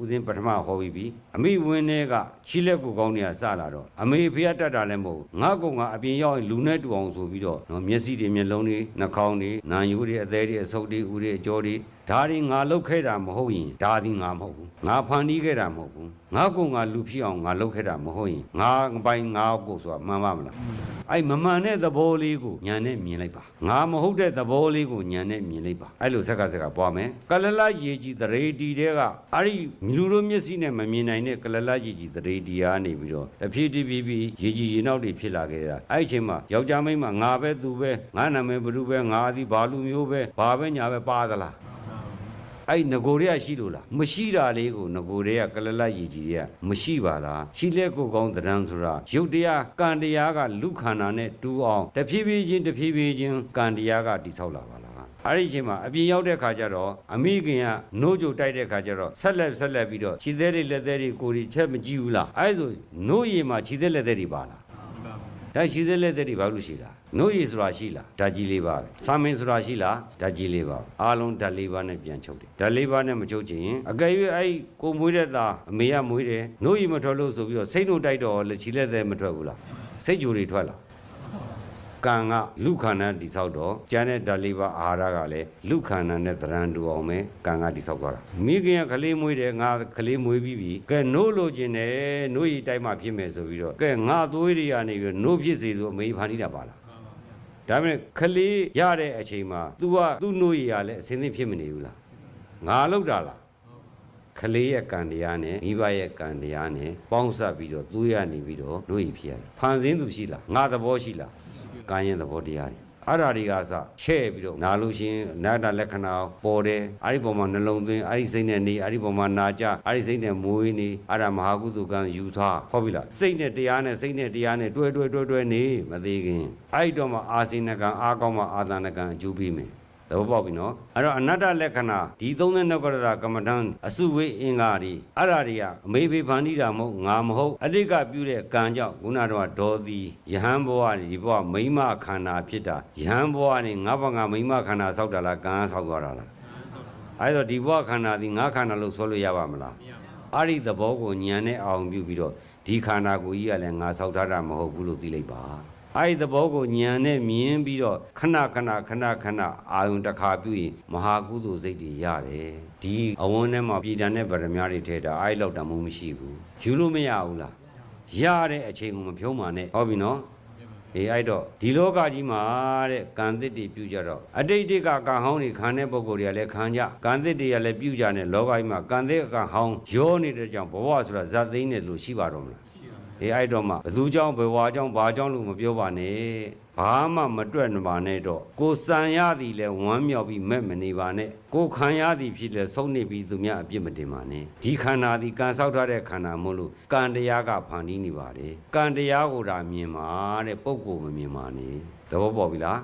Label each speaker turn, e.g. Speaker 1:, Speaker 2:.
Speaker 1: ဦးစင်းပထမဟောပြီးပြီအမိဝင်းတွေကချီလက်ကိုကောင်းနေရစလာတော့အမေဖေကတတ်တာလည်းမဟုတ်ဘူးငါကောင်ကအပြင်ရောက်ရင်လူနဲ့တူအောင်ဆိုပြီးတော့နော်မျက်စိတွေမျက်လုံးတွေနှာခေါင်းတွေနာယိုးတွေအသေးတွေအဆုပ်တွေဦးတွေအကြောတွေဒါတွေငါလုတ်ခဲ့တာမဟုတ်ရင်ဒါဒီငါမဟုတ်ဘူးငါဖန်တီးခဲ့တာမဟုတ်ဘူးငါကောင်ကလူဖြစ်အောင်ငါလုတ်ခဲ့တာမဟုတ်ရင်ငါပိုင်ငါကိုဆိုတာမှန်ပါမလားအဲ့မမှန်တဲ့သဘောလေးကိုညာနဲ့မြင်လိုက်ပါငါမဟုတ်တဲ့သဘောလေးကိုညာနဲ့မြင်လိုက်ပါအဲ့လိုစက်ကစက်ကပွားမယ်ကလလရေကြီးသရေတီတဲ့ကအဲ့ဒီလူတို့မျက်စိနဲ့မမြင်နိုင်တဲ့ကလလရေကြီးသရေတီအားနေပြီးတော့အဖြစ်တည်ပြီးပြီးရေကြီးရေနောက်တွေဖြစ်လာခဲ့တာအဲ့ဒီအချိန်မှာယောက်ျားမိန်းမငါပဲသူပဲငါနာမည်ဘ누구ပဲငါသည်ဘာလူမျိုးပဲဘာပဲညာပဲပါသလား အဲ့ဒီငကိုတွေကရှိလို့လားမရှိတာလေးကိုငကိုတွေကကလလရည်ကြီးတွေကမရှိပါလားရှိလက်ကိုကောင်းတရံဆိုတာရုပ်တရားကံတရားကလူခန္ဓာနဲ့တူအောင်တဖြည်းဖြည်းချင်းတဖြည်းဖြည်းချင်းကံတရားကတိဆောက်လာပါလားအဲ့ဒီအချိန်မှာအပြင်ရောက်တဲ့ခါကျတော့အမိခင်ကနိုးကြိုတိုက်တဲ့ခါကျတော့ဆက်လက်ဆက်လက်ပြီးတော့ခြေသေးတွေလက်သေးတွေကိုယ်တွေချက်မကြည့်ဘူးလားအဲ့ဒါဆိုနိုးရည်မှာခြေသေးလက်သေးတွေပါလား ဒါရှိသေးလက်သက်တွေဘာလို့ရှိလားနှုတ်ရည်ဆိုတာရှိလားဓာတ်ကြီးလေးပါပဲစာမင်းဆိုတာရှိလားဓာတ်ကြီးလေးပါပဲအားလုံးဓာတ်လေးပါနဲ့ပြန်ချုပ်တယ်ဓာတ်လေးပါနဲ့မချုပ်ချင်ရင်အကယ်၍အဲ့ကိုမွေးတဲ့သားအမေကမွေးတယ်နှုတ်ရည်မထွက်လို့ဆိုပြီးတော့စိတ်နှုတ်တိုက်တော့လက်ချီလက်သက်မထွက်ဘူးလားစိတ်ကြိုတွေထွက်လား ကံကလူခန္ဓာတိဆောက်တော့ကျန်တဲ့ဓာတ်လေးပါအာဟာရကလည်းလူခန္ဓာနဲ့သရံတူအောင်ပဲကံကတိဆောက်သွားတာမိခင်ကကလေးမွေးတယ်ငါကလေးမွေးပြီးပြီကဲနိုးလို့ခြင်းတယ်နိုးရီတိုက်မှဖြစ်မယ်ဆိုပြီးတော့ကဲငါသွေးတွေကနေပြီးတော့နိုးဖြစ်စေဆိုအမေဖန်တီးတာပါလားဒါပေမဲ့ကလေးရတဲ့အချိန်မှာ तू ကသူ့နိုးရီကလည်းအစင်းသင်းဖြစ်မနေဘူးလားငါလောက်တာလားကလေးရဲ့ကံတရားနဲ့မိဘရဲ့ကံတရားနဲ့ပေါင်းစပ်ပြီးတော့သူ့ရနေပြီးတော့နိုးရီဖြစ်ရတယ်ဖန်ဆင်းသူရှိလားငါသဘောရှိလား ကာယင်သဘောတရားတွေအဲ့ဓာတွေကစချဲ့ပြီးတော့နာလို့ရှရင်နာတာလက္ခဏာပေါ်တယ်အဲ့ဒီပုံမှာနှလုံးသွင်းအဲ့ဒီစိတ်နဲ့နေအဲ့ဒီပုံမှာနာကြအဲ့ဒီစိတ်နဲ့မွေးနေအဲ့ဒါမဟာကုသကံယူထားဟုတ်ပြီလားစိတ်နဲ့တရားနဲ့စိတ်နဲ့တရားနဲ့တွဲတွဲတွဲတွဲနေမသေးခင်အဲ့ဒီတော့မှအာစိနကံအာကောင်းမှအာသနကံအကျိုးပေးမယ် သဘောပေါက်ပြီနော်အဲ့တော့အနတ္တလက္ခဏာဒီ32ကရတာကမ္မဋ္ဌာန်းအစုဝေးအင်္ဂါတွေအဲ့ဓာတွေကအမေဖေဖန်တီးတာမဟုတ်ငါမဟုတ်အတိတ်ကပြုတဲ့ကံကြောင့်ခုနတော့ဒေါသီယဟန်ဘဝနေဒီဘဝမိမခန္ဓာဖြစ်တာယဟန်ဘဝနေငါဘငါမိမခန္ဓာဆောက်တာလားကံဆောက်သွားတာလားအဲ့တော့ဒီဘဝခန္ဓာဒီငါခန္ဓာလို့ဆိုလို့ရပါမလားအဲ့ဒီသဘောကိုညံနဲ့အောင်ပြုပြီးတော့ဒီခန္ဓာကိုယ်ကြီးကလည်းငါဆောက်ထားတာမဟုတ်ဘူးလို့သိလိုက်ပါ အဲ့ဒီသဘောကိုညံနဲ့မြင်ပြီးတော့ခဏခဏခဏခဏအာယုံတစ်ခါပြုရင်မဟာကုသိုလ်စိတ်တွေရတယ်ဒီအဝန်းထဲမှာပြည်တန်တဲ့ဗရမ ्या တွေထဲတာအဲ့လောက်တမ်းမရှိဘူးယူလို့မရဘူးလားရတဲ့အချိန်ကိုမဖြုံးပါနဲ့ဟုတ်ပြီနော်အေးအဲ့တော့ဒီလောကကြီးမှာတဲ့ကံသစ်တွေပြုကြတော့အတိတ်တွေကကံဟောင်းတွေခံတဲ့ပုံကိုယ်တွေကလည်းခံကြကံသစ်တွေကလည်းပြုကြတဲ့လောကကြီးမှာကံသစ်ကံဟောင်းရောနေတဲ့ကြောင့်ဘဝဆိုတာဇတ်သိမ်းတယ်လို့ရှိပါတော့မလား အေးအဲ့တော့မှဘသူကြောင့်ဘဝကြောင့်ဘာကြောင့်လို့မပြောပါနဲ့ဘာမှမတွက်ပါနဲ့တော့ကိုစံရသည်လဲဝမ်းမြောက်ပြီးမဲ့မနေပါနဲ့ကိုခံရသည်ဖြစ်လဲဆုံးနေပြီးသူများအပြစ်မတင်ပါနဲ့ဒီခန္ဓာသည်ကံဆောက်ထားတဲ့ခန္ဓာမို့လို့ကံတရားကဖန်တီးနေပါတယ်ကံတရားကိုဒါမြင်ပါတဲ့ပုဂ္ဂိုလ်မမြင်ပါနဲ့သဘောပေါက်ပြီလား